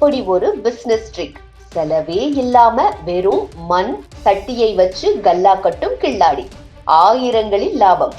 இப்படி ஒரு business trick செலவே இல்லாம வெறும் மண் சட்டியை வச்சு கல்லா கட்டும் கில்லாடி. ஆயிரங்களில் லாபம்.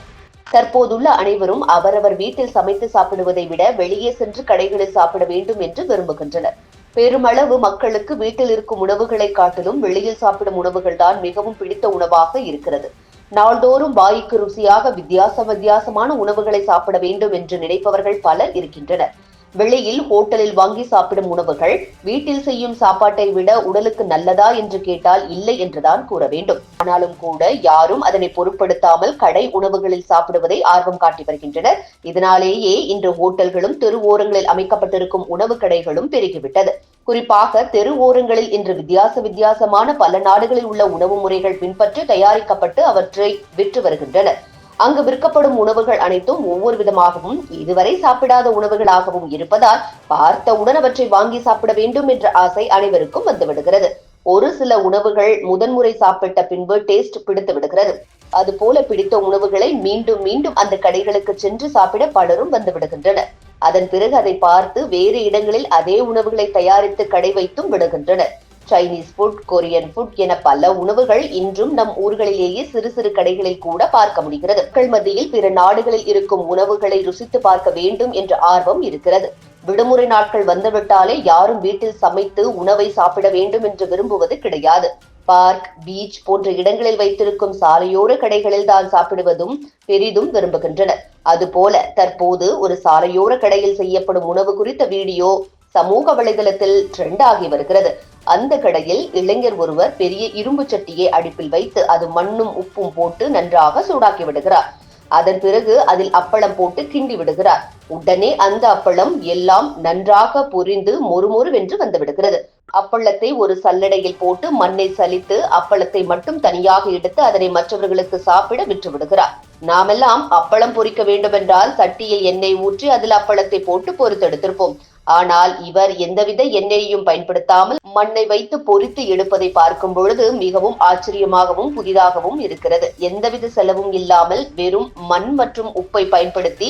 தற்போதுள்ள அனைவரும் அவரவர் வீட்டில் சமைத்து சாப்பிடுவதை விட வெளியே சென்று கடைகளில் சாப்பிட வேண்டும் என்று விரும்புகின்றனர். பெருமளவு மக்களுக்கு வீட்டில் இருக்கும் உணவுகளை காட்டிலும் வெளியில் சாப்பிடும் உணவுகள் தான் மிகவும் பிடித்த உணவாக இருக்கிறது. நாள்தோறும் வாய்க்கு ருசியாக வித்தியாச வித்தியாசமான உணவுகளை சாப்பிட வேண்டும் என்று நினைப்பவர்கள் பலர் இருக்கின்றனர். வெளியில் ஹோட்டலில் வாங்கி சாப்பிடும் உணவுகள் வீட்டில் செய்யும் சாப்பாட்டை விட உடலுக்கு நல்லதா என்று கேட்டால் இல்லை என்றுதான் கூற வேண்டும். ஆனாலும் கூட யாரும் அதனை பொருட்படுத்தாமல் கடை உணவுகளில் சாப்பிடுவதை ஆர்வம் காட்டி வருகின்றனர். இதனாலேயே இன்று ஹோட்டல்களும் தெரு ஓரங்களில் அமைக்கப்பட்டிருக்கும் உணவு கடைகளும் பெருகிவிட்டது. குறிப்பாக தெரு ஓரங்களில் இன்று வித்தியாச வித்தியாசமான பல நாடுகளில் உள்ள உணவு முறைகள் பின்பற்றி தயாரிக்கப்பட்டு அவற்றை விற்று வருகின்றனர். அங்கு விற்கப்படும் உணவுகள் அனைத்தும் ஒவ்வொரு விதமாகவும் இதுவரை சாப்பிடாத உணவுகளாகவும் இருப்பதால் பார்த்தவுடன் அவற்றை வாங்கி சாப்பிட வேண்டும் என்ற ஆசை அனைவருக்கும் வந்துவிடுகிறது. ஒரு சில உணவுகள் முதன்முறை சாப்பிட்ட பின்பு டேஸ்ட் பிடித்து விடுகிறது. அதுபோல பிடித்த உணவுகளை மீண்டும் மீண்டும் அந்த கடைகளுக்கு சென்று சாப்பிட பலரும் வந்து விடுகின்றனர் அதன் பிறகு அதை பார்த்து வேறு இடங்களில் அதே உணவுகளை தயாரித்து கடை வைத்தும் விடுகின்றனர். சைனீஸ் ஃபுட் கொரியன் ஃபுட் என பல உணவுகள் இன்றும் நம் ஊர்களிலேயே சிறு சிறு கடைகளில் கூட பார்க்க முடிகிறது. மக்கள் மத்தியில் பிற நாடுகளில் இருக்கும் உணவுகளை ருசித்து பார்க்க வேண்டும் என்ற ஆர்வம் இருக்கிறது. விடுமுறை நாட்கள் வந்துவிட்டாலே யாரும் வீட்டில் சமைத்து உணவை சாப்பிட வேண்டும் என்று விரும்புவது கிடையாது. பார்க் பீச் போன்ற இடங்களில் வைத்திருக்கும் சாலையோர கடைகளில் தான் சாப்பிடுவதும் பெரிதும் விரும்புகின்றனர் அதுபோல தற்போது ஒரு சாலையோர கடையில் செய்யப்படும் உணவு குறித்த வீடியோ சமூக வலைதளத்தில் ட்ரெண்ட் ஆகி வருகிறது. அந்த கடையில் இளைஞர் ஒருவர் பெரிய இரும்பு சட்டியை அடுப்பில் வைத்து அது மண்ணும் உப்பும் போட்டு நன்றாக சூடாக்கி விடுகிறார். அதன் பிறகு அதில் அப்பளம் போட்டு கிண்டி விடுகிறார். உடனே அந்த அப்பளம் எல்லாம் நன்றாக பொரிந்து மொறுமொறுவென்று வந்து விடுகிறது அப்பளத்தை ஒரு சல்லடையில் போட்டு மண்ணை சலித்து அப்பளத்தை மட்டும் தனியாக எடுத்து அதனை மற்றவர்களுக்கு சாப்பிட விற்று விடுகிறார் நாமெல்லாம் அப்பளம் பொறிக்க வேண்டுமென்றால் சட்டியில் எண்ணெய் ஊற்றி அதில் அப்பளத்தை போட்டு பொறுத்தெடுத்திருப்போம். ஆனால் இவர் எந்தவித எண்ணெயையும் பயன்படுத்தாமல் மண்ணை வைத்து பொறித்து எடுப்பதை பார்க்கும் பொழுது மிகவும் ஆச்சரியமாகவும் புதிதாகவும் இருக்கிறது. எந்தவித செலவும் இல்லாமல் வெறும் மண் மற்றும் உப்பை பயன்படுத்தி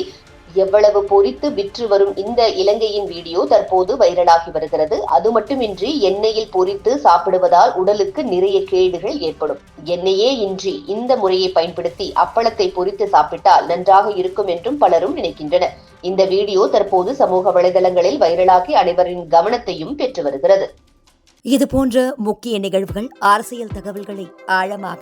எவ்வளவு பொரித்து விற்று வரும் இந்த இலங்கையின் வீடியோ தற்போது வைரலாகி வருகிறது. அது மட்டுமின்றி எண்ணெயில் பொரித்து சாப்பிடுவதால் உடலுக்கு நிறைய கேடுகள் ஏற்படும். எண்ணெயே இன்றி இந்த முறையை பயன்படுத்தி அப்பளத்தை பொரித்து சாப்பிட்டால் நன்றாக இருக்கும் என்றும் பலரும் நினைக்கின்றனர். இந்த வீடியோ தற்போது சமூக வலைதளங்களில் வைரலாகி அனைவரின் கவனத்தையும் பெற்று வருகிறது. இது போன்ற முக்கிய நிகழ்வுகள் அரசியல் தகவல்களை ஆழமாக